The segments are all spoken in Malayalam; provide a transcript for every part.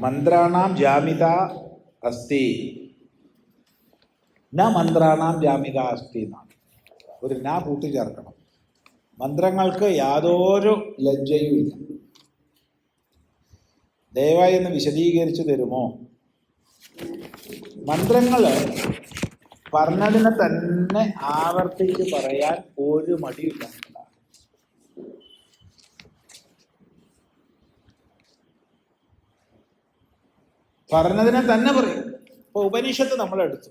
മന്ത്രാണാം ജാമിത അസ്തി. ന മന്ത്രാണാം ജാമിത അസ്തി എന്നാണ്. ഒരു ന കൂട്ടിച്ചേർക്കണം മന്ത്രങ്ങൾക്ക് യാതൊരു ലജ്ജയും ഇല്ല. ദയവായി ഒന്ന് വിശദീകരിച്ചു തരുമോ? മന്ത്രങ്ങൾ പറഞ്ഞതിനെ തന്നെ ആവർത്തിച്ച് പറയാൻ ഒരു മടിയില്ല പറഞ്ഞതിനെ തന്നെ പറയും. ഇപ്പൊ ഉപനിഷത്ത് നമ്മളെടുത്തു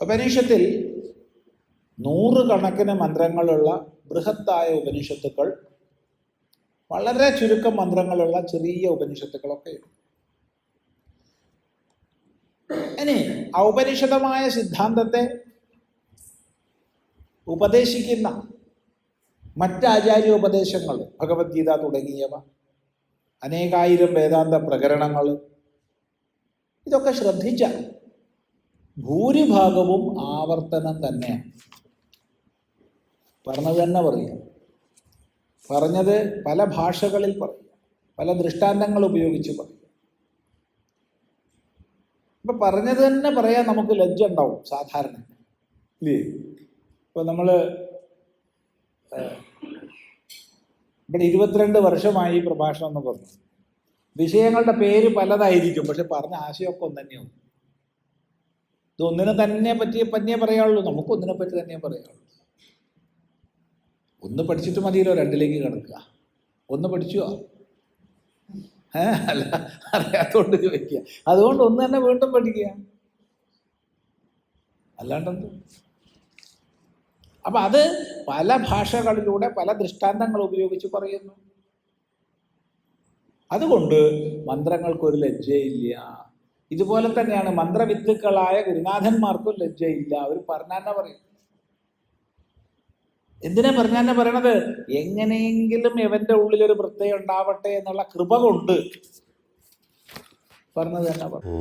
ഉപനിഷത്തിൽ നൂറുകണക്കിന് മന്ത്രങ്ങളുള്ള ബൃഹത്തായ ഉപനിഷത്തുക്കൾ വളരെ ചുരുക്കം മന്ത്രങ്ങളുള്ള ചെറിയ ഉപനിഷത്തുക്കളൊക്കെ ഇനി ഔപനിഷതമായ സിദ്ധാന്തത്തെ ഉപദേശിക്കുന്ന മറ്റാചാര്യ ഉപദേശങ്ങൾ ഭഗവത്ഗീത തുടങ്ങിയവ അനേകായിരം വേദാന്ത പ്രകരണങ്ങൾ. ഇതൊക്കെ ശ്രദ്ധിച്ചാൽ ഭൂരിഭാഗവും ആവർത്തനം തന്നെയാണ്. പറഞ്ഞത് തന്നെ പറയുക. പറഞ്ഞത് പല ഭാഷകളിൽ പറയുക. പല ദൃഷ്ടാന്തങ്ങൾ ഉപയോഗിച്ച് പറയുക. ഇപ്പൊ പറഞ്ഞത് തന്നെ പറയാൻ നമുക്ക് ലജ്ജ ഉണ്ടാവും സാധാരണ. ഇല്ലേ? ഇപ്പൊ നമ്മൾ ഏഹ്, ഇവിടെ ഇരുപത്തിരണ്ട് വർഷമായി പ്രഭാഷണം എന്ന് പറഞ്ഞു. വിഷയങ്ങളുടെ പേര് പലതായിരിക്കും പക്ഷെ പറഞ്ഞ ആശയമൊക്കെ ഒന്ന് തന്നെയാവും ഇത് ഒന്നിനെ തന്നെ പറ്റി പറ്റിയേ പറയാനുള്ളൂ നമുക്ക് ഒന്നിനെ പറ്റി തന്നെ പറയാനുള്ളൂ. ഒന്ന് പഠിച്ചിട്ട് മതിയല്ലോ രണ്ടിലേക്ക് കിടക്കുക. ഒന്ന് പഠിച്ചുവോ ഏ അല്ല അറിയാത്തോണ്ട് ചോദിക്കുക അതുകൊണ്ട് ഒന്ന് തന്നെ വീണ്ടും പഠിക്കുക. അല്ലാണ്ടെന്ത് അപ്പൊ അത് പല ഭാഷകളിലൂടെ പല ദൃഷ്ടാന്തങ്ങൾ ഉപയോഗിച്ച് പറയുന്നു. അതുകൊണ്ട് മന്ത്രങ്ങൾക്കൊരു ലജ്ജയില്ല. ഇതുപോലെ തന്നെയാണ് മന്ത്രവിത്തുക്കളായ ഗുരുനാഥന്മാർക്കും ലജ്ജയില്ല. അവർ പറഞ്ഞാന്നെ പറയും. എന്തിനാ പറഞ്ഞാന്നെ പറയണത്? എങ്ങനെയെങ്കിലും ഇവന്റെ ഉള്ളിൽ ഒരു വൃത്തം ഉണ്ടാവട്ടെ എന്നുള്ള കൃപ കൊണ്ട്. പറഞ്ഞത് തന്നെ പറഞ്ഞു.